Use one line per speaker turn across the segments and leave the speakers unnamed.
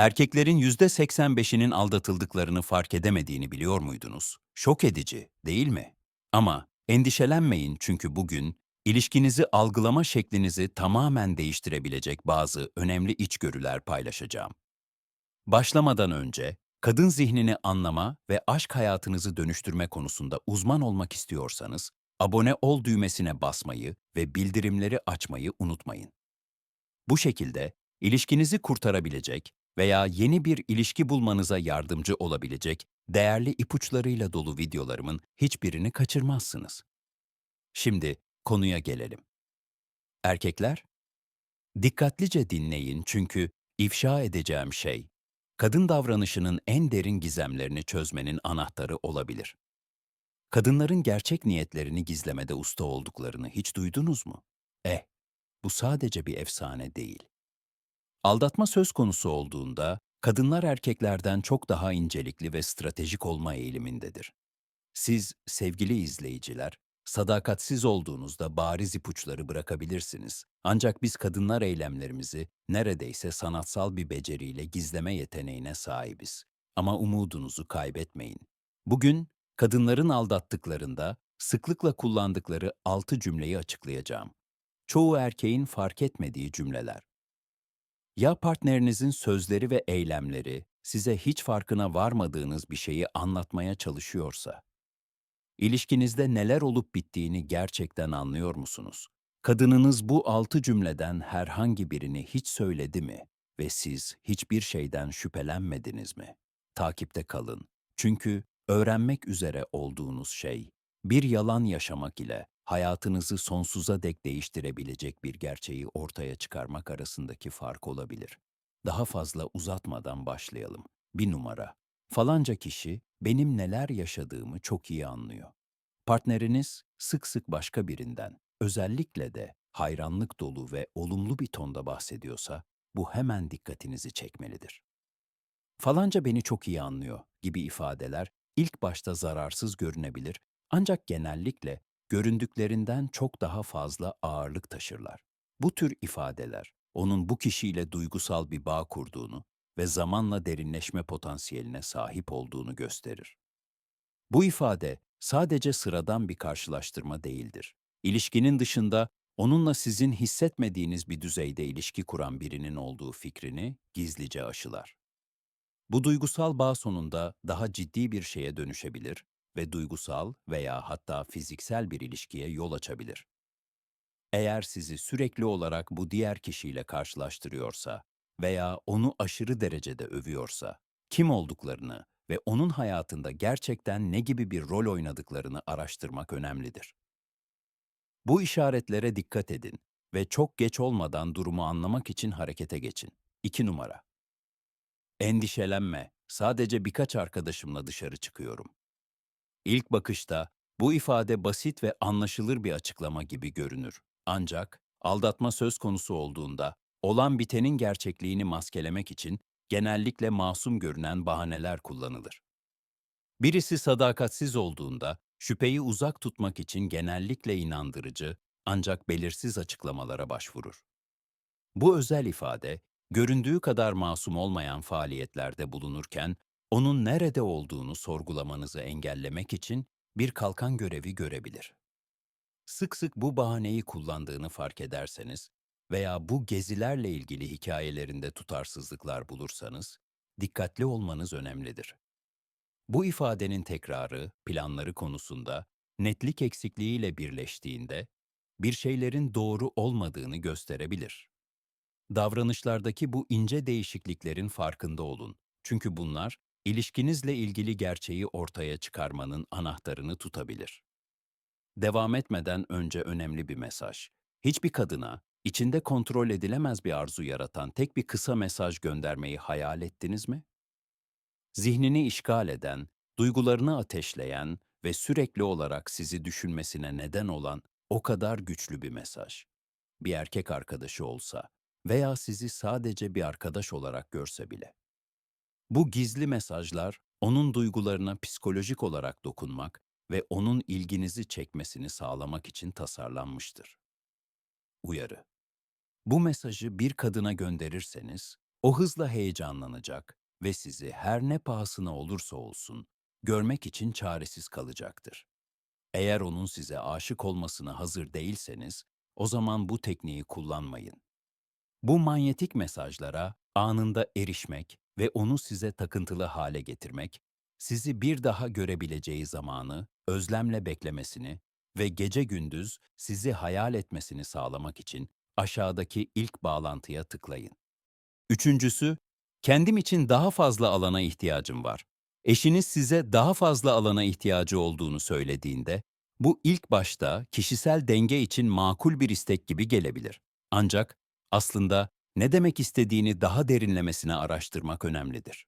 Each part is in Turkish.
Erkeklerin %85'inin aldatıldıklarını fark edemediğini biliyor muydunuz? Şok edici, değil mi? Ama endişelenmeyin çünkü bugün ilişkinizi algılama şeklinizi tamamen değiştirebilecek bazı önemli içgörüler paylaşacağım. Başlamadan önce kadın zihnini anlama ve aşk hayatınızı dönüştürme konusunda uzman olmak istiyorsanız abone ol düğmesine basmayı ve bildirimleri açmayı unutmayın. Bu şekilde ilişkinizi kurtarabilecek veya yeni bir ilişki bulmanıza yardımcı olabilecek değerli ipuçlarıyla dolu videolarımın hiçbirini kaçırmazsınız. Şimdi konuya gelelim. Erkekler, dikkatlice dinleyin çünkü ifşa edeceğim şey, kadın davranışının en derin gizemlerini çözmenin anahtarı olabilir. Kadınların gerçek niyetlerini gizlemede usta olduklarını hiç duydunuz mu? Eh, bu sadece bir efsane değil. Aldatma söz konusu olduğunda kadınlar erkeklerden çok daha incelikli ve stratejik olma eğilimindedir. Siz sevgili izleyiciler, sadakatsiz olduğunuzda bariz ipuçları bırakabilirsiniz. Ancak biz kadınlar eylemlerimizi neredeyse sanatsal bir beceriyle gizleme yeteneğine sahibiz. Ama umudunuzu kaybetmeyin. Bugün kadınların aldattıklarında sıklıkla kullandıkları altı cümleyi açıklayacağım. Çoğu erkeğin fark etmediği cümleler. Ya partnerinizin sözleri ve eylemleri size hiç farkına varmadığınız bir şeyi anlatmaya çalışıyorsa? İlişkinizde neler olup bittiğini gerçekten anlıyor musunuz? Kadınınız bu altı cümleden herhangi birini hiç söyledi mi ve siz hiçbir şeyden şüphelenmediniz mi? Takipte kalın. Çünkü öğrenmek üzere olduğunuz şey bir yalan yaşamak ile hayatınızı sonsuza dek değiştirebilecek bir gerçeği ortaya çıkarmak arasındaki fark olabilir. Daha fazla uzatmadan başlayalım. Bir numara. Falanca kişi benim neler yaşadığımı çok iyi anlıyor. Partneriniz sık sık başka birinden, özellikle de hayranlık dolu ve olumlu bir tonda bahsediyorsa, bu hemen dikkatinizi çekmelidir. Falanca beni çok iyi anlıyor gibi ifadeler ilk başta zararsız görünebilir ancak genellikle göründüklerinden çok daha fazla ağırlık taşırlar. Bu tür ifadeler onun bu kişiyle duygusal bir bağ kurduğunu ve zamanla derinleşme potansiyeline sahip olduğunu gösterir. Bu ifade sadece sıradan bir karşılaştırma değildir. İlişkinin dışında onunla sizin hissetmediğiniz bir düzeyde ilişki kuran birinin olduğu fikrini gizlice aşılar. Bu duygusal bağ sonunda daha ciddi bir şeye dönüşebilir ve duygusal veya hatta fiziksel bir ilişkiye yol açabilir. Eğer sizi sürekli olarak bu diğer kişiyle karşılaştırıyorsa veya onu aşırı derecede övüyorsa, kim olduklarını ve onun hayatında gerçekten ne gibi bir rol oynadıklarını araştırmak önemlidir. Bu işaretlere dikkat edin ve çok geç olmadan durumu anlamak için harekete geçin. 2 numara. Endişelenme, sadece birkaç arkadaşımla dışarı çıkıyorum. İlk bakışta bu ifade basit ve anlaşılır bir açıklama gibi görünür. Ancak aldatma söz konusu olduğunda olan bitenin gerçekliğini maskelemek için genellikle masum görünen bahaneler kullanılır. Birisi sadakatsiz olduğunda şüpheyi uzak tutmak için genellikle inandırıcı ancak belirsiz açıklamalara başvurur. Bu özel ifade, göründüğü kadar masum olmayan faaliyetlerde bulunurken onun nerede olduğunu sorgulamanızı engellemek için bir kalkan görevi görebilir. Sık sık bu bahaneyi kullandığını fark ederseniz veya bu gezilerle ilgili hikayelerinde tutarsızlıklar bulursanız, dikkatli olmanız önemlidir. Bu ifadenin tekrarı, planları konusunda netlik eksikliğiyle birleştiğinde bir şeylerin doğru olmadığını gösterebilir. Davranışlardaki bu ince değişikliklerin farkında olun. Çünkü bunlar ilişkinizle ilgili gerçeği ortaya çıkarmanın anahtarını tutabilir. Devam etmeden önce önemli bir mesaj. Hiçbir kadına içinde kontrol edilemez bir arzu yaratan tek bir kısa mesaj göndermeyi hayal ettiniz mi? Zihnini işgal eden, duygularını ateşleyen ve sürekli olarak sizi düşünmesine neden olan o kadar güçlü bir mesaj. Bir erkek arkadaşı olsa veya sizi sadece bir arkadaş olarak görse bile. Bu gizli mesajlar onun duygularına psikolojik olarak dokunmak ve onun ilginizi çekmesini sağlamak için tasarlanmıştır. Uyarı. Bu mesajı bir kadına gönderirseniz O hızla heyecanlanacak ve sizi her ne pahasına olursa olsun görmek için çaresiz kalacaktır. Eğer onun size aşık olmasına hazır değilseniz, o zaman bu tekniği kullanmayın. Bu manyetik mesajlara anında erişmek ve onu size takıntılı hale getirmek, sizi bir daha görebileceği zamanı özlemle beklemesini ve gece gündüz sizi hayal etmesini sağlamak için aşağıdaki ilk bağlantıya tıklayın. Üçüncüsü, kendim için daha fazla alana ihtiyacım var. Eşiniz size daha fazla alana ihtiyacı olduğunu söylediğinde, bu ilk başta kişisel denge için makul bir istek gibi gelebilir. Ancak aslında ne demek istediğini daha derinlemesine araştırmak önemlidir.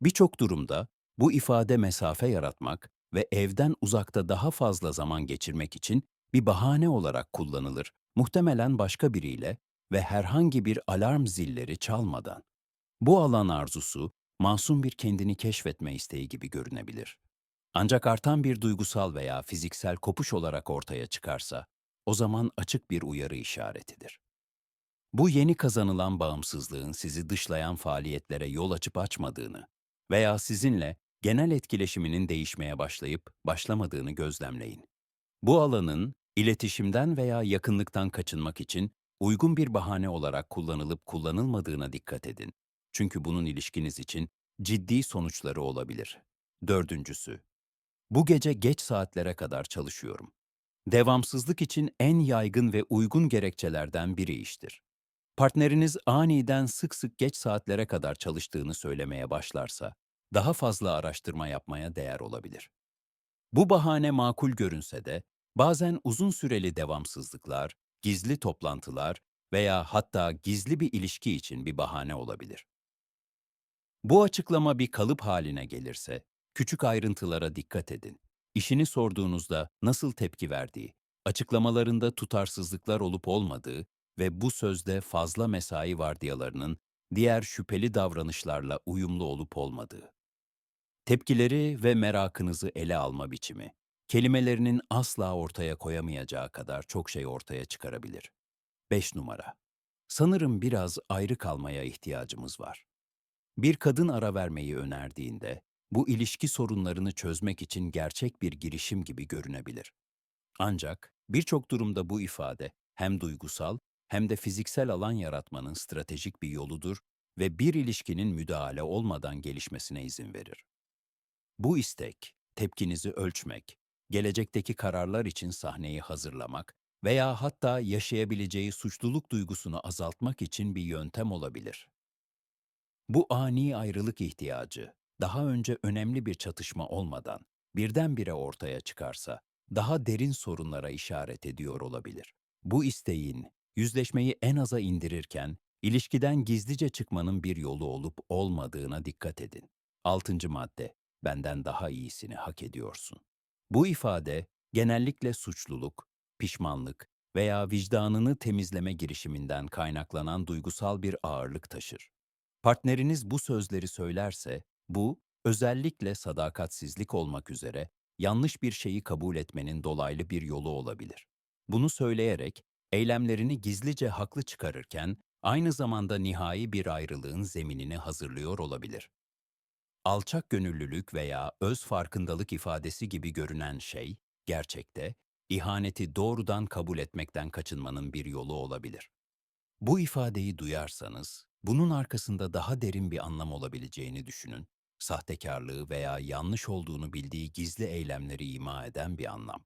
Birçok durumda bu ifade mesafe yaratmak ve evden uzakta daha fazla zaman geçirmek için bir bahane olarak kullanılır. Muhtemelen başka biriyle ve herhangi bir alarm zilleri çalmadan. Bu alan arzusu, masum bir kendini keşfetme isteği gibi görünebilir. Ancak artan bir duygusal veya fiziksel kopuş olarak ortaya çıkarsa, o zaman açık bir uyarı işaretidir. Bu yeni kazanılan bağımsızlığın sizi dışlayan faaliyetlere yol açıp açmadığını veya sizinle genel etkileşiminin değişmeye başlayıp başlamadığını gözlemleyin. Bu alanın iletişimden veya yakınlıktan kaçınmak için uygun bir bahane olarak kullanılıp kullanılmadığına dikkat edin. Çünkü bunun ilişkiniz için ciddi sonuçları olabilir. Dördüncüsü, bu gece geç saatlere kadar çalışıyorum. Devamsızlık için en yaygın ve uygun gerekçelerden biri iştir. Partneriniz aniden sık sık geç saatlere kadar çalıştığını söylemeye başlarsa, daha fazla araştırma yapmaya değer olabilir. Bu bahane makul görünse de, bazen uzun süreli devamsızlıklar, gizli toplantılar veya hatta gizli bir ilişki için bir bahane olabilir. Bu açıklama bir kalıp haline gelirse, küçük ayrıntılara dikkat edin. İşini sorduğunuzda nasıl tepki verdiği, açıklamalarında tutarsızlıklar olup olmadığı ve bu sözde fazla mesai vardiyalarının diğer şüpheli davranışlarla uyumlu olup olmadığı. Tepkileri ve merakınızı ele alma biçimi, kelimelerinin asla ortaya koyamayacağı kadar çok şey ortaya çıkarabilir. 5 numara. Sanırım biraz ayrı kalmaya ihtiyacımız var. Bir kadın ara vermeyi önerdiğinde, bu ilişki sorunlarını çözmek için gerçek bir girişim gibi görünebilir. Ancak birçok durumda bu ifade hem duygusal hem de fiziksel alan yaratmanın stratejik bir yoludur ve bir ilişkinin müdahale olmadan gelişmesine izin verir. Bu istek, tepkinizi ölçmek, gelecekteki kararlar için sahneyi hazırlamak veya hatta yaşayabileceği suçluluk duygusunu azaltmak için bir yöntem olabilir. Bu ani ayrılık ihtiyacı, daha önce önemli bir çatışma olmadan birdenbire ortaya çıkarsa, daha derin sorunlara işaret ediyor olabilir. Bu isteğin, yüzleşmeyi en aza indirirken, ilişkiden gizlice çıkmanın bir yolu olup olmadığına dikkat edin. Altıncı madde, benden daha iyisini hak ediyorsun. Bu ifade, genellikle suçluluk, pişmanlık veya vicdanını temizleme girişiminden kaynaklanan duygusal bir ağırlık taşır. Partneriniz bu sözleri söylerse, bu, özellikle sadakatsizlik olmak üzere, yanlış bir şeyi kabul etmenin dolaylı bir yolu olabilir. Bunu söyleyerek, eylemlerini gizlice haklı çıkarırken, aynı zamanda nihai bir ayrılığın zeminini hazırlıyor olabilir. Alçak gönüllülük veya öz farkındalık ifadesi gibi görünen şey, gerçekte, ihaneti doğrudan kabul etmekten kaçınmanın bir yolu olabilir. Bu ifadeyi duyarsanız, bunun arkasında daha derin bir anlam olabileceğini düşünün. Sahtekarlığı veya yanlış olduğunu bildiği gizli eylemleri ima eden bir anlam.